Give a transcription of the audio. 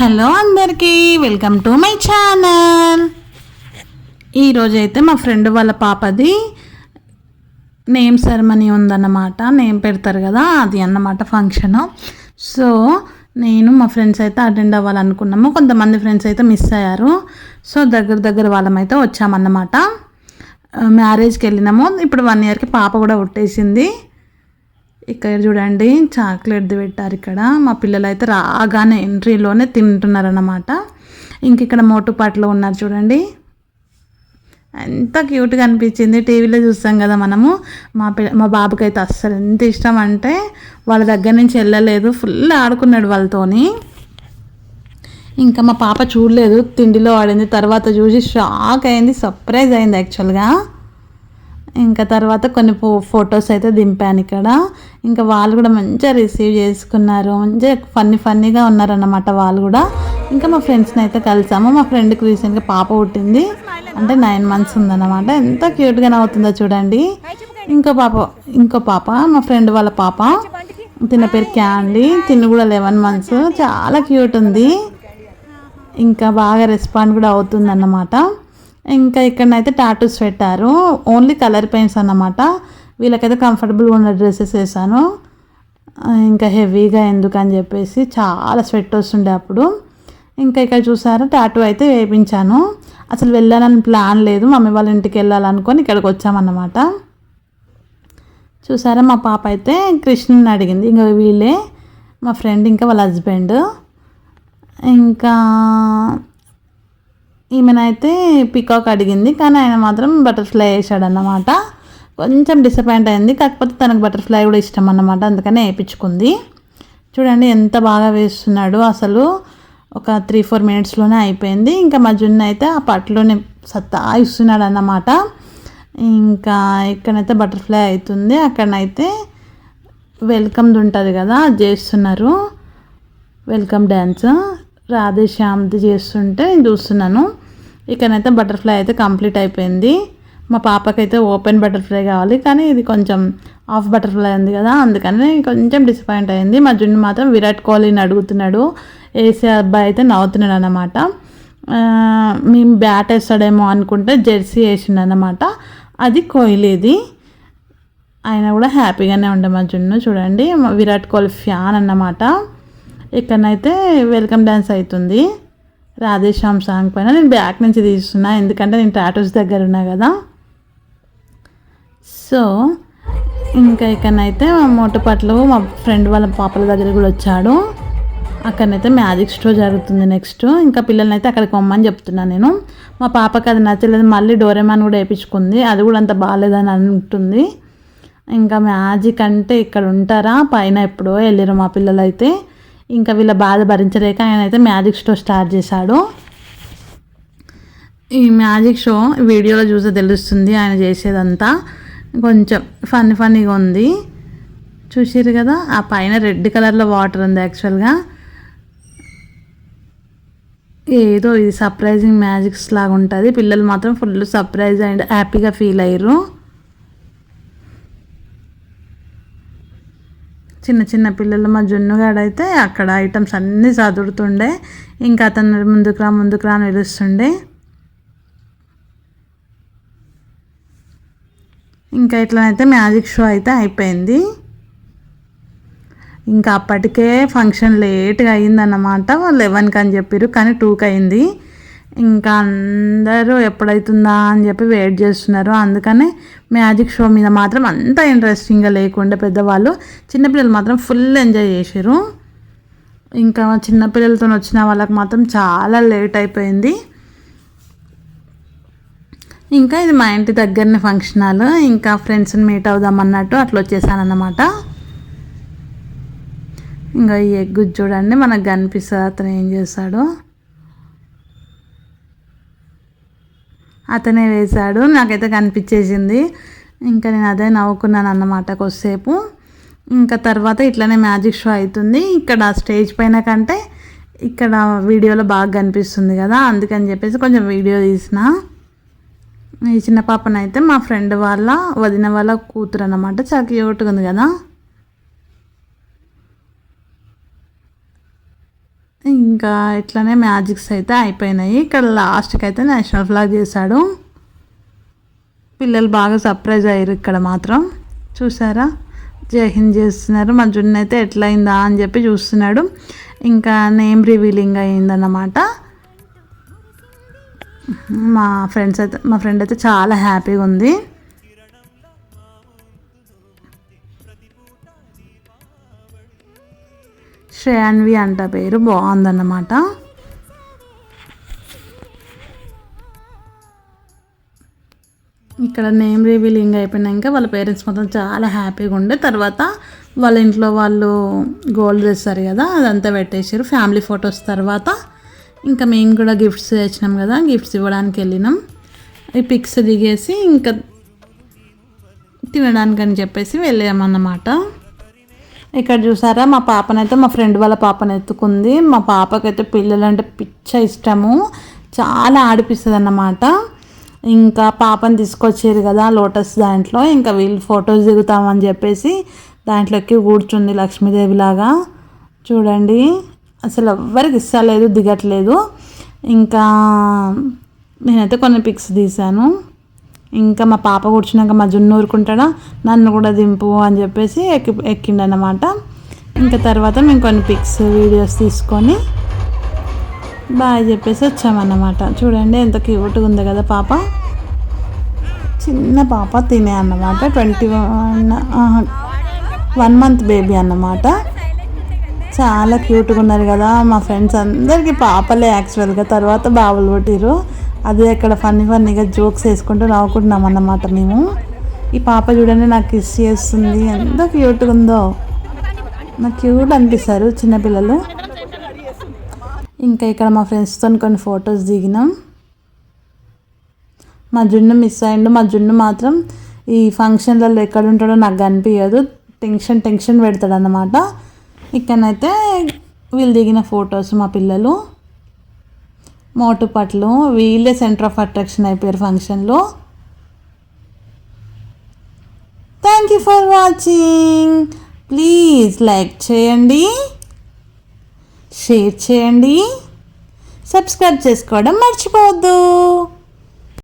Hello అందరికీ welcome to my channel. ఈరోజైతే మా ఫ్రెండ్ వాళ్ళ పాపది నేమ్ సెరమనీ ఉందన్నమాట. నేమ్ పెడతారు కదా అది అన్నమాట ఫంక్షన్. సో నేను మా ఫ్రెండ్స్ అయితే అటెండ్ అవ్వాలనుకున్నాము. కొంతమంది ఫ్రెండ్స్ అయితే మిస్ అయ్యారు. సో దగ్గర దగ్గర వాళ్ళమైతే వచ్చామన్నమాట. మ్యారేజ్కి వెళ్ళినాము. ఇప్పుడు వన్ ఇయర్కి పాప కూడా పుట్టేసింది. ఇక్కడ చూడండి చాక్లెట్ది పెట్టారు ఇక్కడ. మా పిల్లలు అయితే రాగానే ఎంట్రీలోనే తింటున్నారన్నమాట. ఇంక ఇక్కడ మోటుపాట్లో ఉన్నారు చూడండి. ఎంత క్యూట్గా అనిపించింది. టీవీలో చూస్తాం కదా మనము. మా పిల్ల మా బాబుకి అయితే అస్సలు ఎంత ఇష్టం అంటే వాళ్ళ దగ్గర నుంచి వెళ్ళలేదు. ఫుల్ ఆడుకున్నాడు వాళ్ళతోని. ఇంకా మా పాప చూడలేదు. తిండిలో ఆడింది. తర్వాత చూసి షాక్ అయింది. సర్ప్రైజ్ అయింది యాక్చువల్గా ఇంకా తర్వాత కొన్ని ఫో ఫొటోస్ అయితే దింపాను ఇక్కడ. ఇంకా వాళ్ళు కూడా మంచిగా రిసీవ్ చేసుకున్నారు. మంచిగా ఫన్నీ ఫన్నీగా ఉన్నారన్నమాట వాళ్ళు కూడా. ఇంకా మా ఫ్రెండ్స్ని అయితే కలిసాము. మా ఫ్రెండ్కి రీసెంట్గా పాప పుట్టింది. అంటే నైన్ మంత్స్ ఉందన్నమాట. ఎంత క్యూట్గా నవ్వుతుందో చూడండి. ఇంకో పాప ఇంకో పాప మా ఫ్రెండ్ వాళ్ళ పాప. తిన పేరు క్యాండీ. తిన్న కూడా లెవెన్ మంత్స్. చాలా క్యూట్ ఉంది. ఇంకా బాగా రెస్పాండ్ కూడా అవుతుందన్నమాట. ఇంకా ఇక్కడనైతే టాటూస్ పెట్టారు. ఓన్లీ కలర్ పెయింట్స్ అన్నమాట. వీళ్ళకైతే కంఫర్టబుల్గా ఉన్న డ్రెస్సెస్ వేసాను ఇంకా హెవీగా ఎందుకని చెప్పేసి చాలా స్వెట్ వస్తుండే అప్పుడు. ఇంకా ఇక్కడ చూసారా టాటూ అయితే వేయించాను. అసలు వెళ్ళాలని ప్లాన్ లేదు. మమ్మీ వాళ్ళ ఇంటికి వెళ్ళాలనుకొని ఇక్కడికి వచ్చామన్నమాట. చూసారా మా పాప అయితే కృష్ణుని అడిగింది. ఇంకా వీళ్ళే మా ఫ్రెండ్ ఇంకా వాళ్ళ హస్బెండ్ ఇంకా ఈమెనైతే పికాక్ అడిగింది కానీ ఆయన మాత్రం బటర్ఫ్లై వేసాడన్నమాట కొంచెం డిసప్పాయింట్ అయింది కాకపోతే తనకు బటర్ఫ్లై కూడా ఇష్టం అన్నమాట అందుకనే వేయించుకుంది. చూడండి ఎంత బాగా వేస్తున్నాడు అసలు. ఒక త్రీ ఫోర్ మినిట్స్లోనే అయిపోయింది. ఇంకా మా జున్ను అయితే ఆ పట్టులోనే సత్తా ఇస్తున్నాడు అన్నమాట ఇంకా ఇక్కడైతే బటర్ఫ్లై అవుతుంది అక్కడనైతే వెల్కమ్ది ఉంటుంది కదా అది చేస్తున్నారు. వెల్కమ్ డ్యాన్స్ రాధే శాంతి చేస్తుంటే నేను చూస్తున్నాను. ఇక్కడైతే బటర్ఫ్లై అయితే కంప్లీట్ అయిపోయింది. మా పాపకైతే ఓపెన్ బటర్ఫ్లై కావాలి కానీ ఇది కొంచెం ఆఫ్ బటర్ఫ్లై ఉంది కదా అందుకని కొంచెం డిసప్పాయింట్ అయింది. మా జున్ను మాత్రం విరాట్ కోహ్లీని అడుగుతున్నాడు. ఏసీ అబ్బాయి అయితే నవ్వుతున్నాడు అనమాట మేము బ్యాట్ వేస్తాడేమో అనుకుంటే జెర్సీ వేసిండు అనమాట అది కోహ్లీది. ఆయన కూడా హ్యాపీగానే ఉండే మా జున్ను చూడండి. విరాట్ కోహ్లీ ఫ్యాన్ అన్నమాట. ఇక్కడనైతే వెల్కమ్ డ్యాన్స్ అవుతుంది. రాధేశ్యామ్ సాంగ్ పైన నేను బ్యాక్ నుంచి తీస్తున్నా ఎందుకంటే నేను టాటూస్ దగ్గర ఉన్నా కదా. సో ఇంకా ఇక్కడనైతే మా మోటపట్లు మా ఫ్రెండ్ వాళ్ళ పాపల దగ్గర కూడా వచ్చాడు. అక్కడనైతే మ్యాజిక్ షో జరుగుతుంది నెక్స్ట్. ఇంకా పిల్లల్ని అయితే అక్కడికి పొమ్మని చెప్తున్నాను నేను. మా పాపకి అది నచ్చలేదు మళ్ళీ డోరేమాన్ కూడా వేయించుకుంది అది కూడా అంత బాగాలేదని అంటుంది. ఇంకా మ్యాజిక్ అంటే ఇక్కడ ఉంటారా? పైన ఎప్పుడో వెళ్ళారు మా పిల్లలు అయితే ఇంకా వీళ్ళ బాధ భరించలేక ఆయన అయితే మ్యాజిక్ షో స్టార్ట్ చేశాడు. ఈ మ్యాజిక్ షో వీడియోలో చూస్తే తెలుస్తుంది ఆయన చేసేదంతా. కొంచెం ఫన్నీ ఫన్నీగా ఉంది. చూసారు కదా ఆ పైన రెడ్ కలర్లో వాటర్ ఉంది యాక్చువల్గా. ఏదో ఇది సర్ప్రైజింగ్ మ్యాజిక్స్ లాగా ఉంటుంది పిల్లలు మాత్రం ఫుల్ సర్ప్రైజ్ అండ్ హ్యాపీగా ఫీల్ అయ్యారు చిన్న చిన్న పిల్లలు మా జున్నుగాడైతే అక్కడ ఐటమ్స్ అన్నీ చదువుతుండే ఇంకా అతను ముందుకు రా ముందుకు రా నిలుస్తుండే ఇంకా ఇట్లనైతే మ్యాజిక్ షో అయితే అయిపోయింది. ఇంకా అప్పటికే ఫంక్షన్ లేట్గా అయిందన్నమాట. లెవెన్కి అని చెప్పారు కానీ టూకి అయింది ఇంకా అందరూ ఎప్పుడైతుందా అని చెప్పి వెయిట్ చేస్తున్నారు. అందుకనే మ్యాజిక్ షో మీద మాత్రం అంత ఇంట్రెస్టింగ్గా లేకుండా పెద్దవాళ్ళు చిన్నపిల్లలు మాత్రం ఫుల్ ఎంజాయ్ చేశారు ఇంకా చిన్నపిల్లలతో వచ్చిన వాళ్ళకి మాత్రం చాలా లేట్ అయిపోయింది. ఇంకా ఇది మా ఇంటి దగ్గరనే ఫంక్షన్ హాల్. ఇంకా ఫ్రెండ్స్ని మీట్ అవుదాం అన్నట్టు అట్లా వచ్చేసానన్నమాట. ఇంకా ఈ ఎగ్గు చూడండి మనకు కనిపిస్తుంది అతను ఏం చేస్తాడో. అతనే వేశాడు. నాకైతే కనిపించేసింది. ఇంకా నేను అదే నవ్వుకున్నాను అన్నమాట కొద్దిసేపు. ఇంకా తర్వాత ఇట్లనే మ్యాజిక్ షో అవుతుంది. ఇక్కడ స్టేజ్ పైన కంటే ఇక్కడ వీడియోలో బాగా కనిపిస్తుంది కదా. అందుకని చెప్పేసి కొంచెం వీడియో తీసిన. ఈ చిన్న పాపనైతే మా ఫ్రెండ్ వాళ్ళ వదిన వాళ్ళ కూతురు అన్నమాట. చాలా క్యూట్గా ఉంది కదా. ఇంకా ఇట్లనే మ్యాజిక్స్ అయితే అయిపోయినాయి. ఇక్కడ లాస్ట్కి అయితే నేషనల్ ఫ్లాగ్ చేశాడు. పిల్లలు బాగా సర్ప్రైజ్ అయ్యారు ఇక్కడ మాత్రం. చూసారా? జై హింద్ చేస్తున్నారు. మా జున్ను అయితే ఎట్లయిందా అని చెప్పి చూస్తున్నాడు. ఇంకా నేమ్ రివీలింగ్ అయిందన్నమాట మా ఫ్రెండ్స్ అయితే మా ఫ్రెండ్ అయితే చాలా హ్యాపీగా ఉంది. శ్రేయాన్వి అంట పేరు బాగుందన్నమాట. ఇక్కడ నేమ్ రివీలింగ్ అయిపోయినాక వాళ్ళ పేరెంట్స్ మొత్తం చాలా హ్యాపీగా ఉండే. తర్వాత వాళ్ళ ఇంట్లో వాళ్ళు గోల్డ్ చేస్తారు కదా అదంతా పెట్టేసారు ఫ్యామిలీ ఫొటోస్ తర్వాత ఇంకా మేము కూడా గిఫ్ట్స్ తెచ్చినాం కదా గిఫ్ట్స్ ఇవ్వడానికి వెళ్ళినాం. ఈ పిక్స్ దిగేసి ఇంకా తినడానికి అని చెప్పేసి వెళ్ళామన్నమాట. ఇక్కడ చూసారా మా పాపనైతే మా ఫ్రెండ్ వాళ్ళ పాపను ఎత్తుకుంది. మా పాపకైతే పిల్లలంటే పిచ్చ ఇష్టము. చాలా ఆడిపిస్తుంది అన్నమాట ఇంకా పాపని తీసుకొచ్చారు కదా లోటస్ దాంట్లో. ఇంకా వీళ్ళు ఫొటోస్ దిగుతామని చెప్పేసి దాంట్లోకి కూర్చుంది లక్ష్మీదేవి లాగా చూడండి అసలు ఎవ్వరికి ఇస్తలేదు దిగట్లేదు. ఇంకా నేనైతే కొన్ని పిక్స్ తీశాను. ఇంకా మా పాప కూర్చున్నాక మా జున్ను ఊరుకుంటాడా? నన్ను కూడా దింపు అని చెప్పేసి ఎక్కి ఎక్కిండనమాట ఇంకా తర్వాత మేము కొన్ని పిక్స్ వీడియోస్ తీసుకొని బాయ్ చెప్పేసి వచ్చామన్నమాట. చూడండి ఎంత క్యూట్గా ఉంది కదా పాప. చిన్న పాప తినే అన్నమాట. Twenty one one month baby అన్నమాట. చాలా క్యూట్గా ఉన్నారు కదా మా ఫ్రెండ్స్ అందరికీ పాపలే యాక్చువల్గా. తర్వాత బాబులు పుట్టిరు అదే అక్కడ ఫన్నీ ఫన్నీగా జోక్స్ వేసుకుంటూ నవ్వుకుంటున్నాం అన్నమాట మేము. ఈ పాప చూడండి నాకు కిస్ చేస్తుంది. ఎంత క్యూట్గా ఉందో. నాకు క్యూట్ అనిపిస్తారు చిన్నపిల్లలు ఇంకా ఇక్కడ మా ఫ్రెండ్స్తో కొన్ని ఫొటోస్ దిగినాం. మా జున్ను మిస్ అయ్యిండు మా జున్ను మాత్రం ఈ ఫంక్షన్లలో ఎక్కడ ఉంటాడో నాకు కనిపించదు టెన్షన్ టెన్షన్ పెడతాడు అన్నమాట ఇక్కడనైతే వీళ్ళు దిగిన ఫొటోస్ మా పిల్లలు. మోటుపట్లు వీళ్ళే సెంటర్ ఆఫ్ అట్రాక్షన్ అయిపోయారు ఫంక్షన్లో thank you for watching please like చేయండి. షేర్ చేయండి. సబ్స్క్రైబ్ చేసుకోవడం మర్చిపోవద్దు.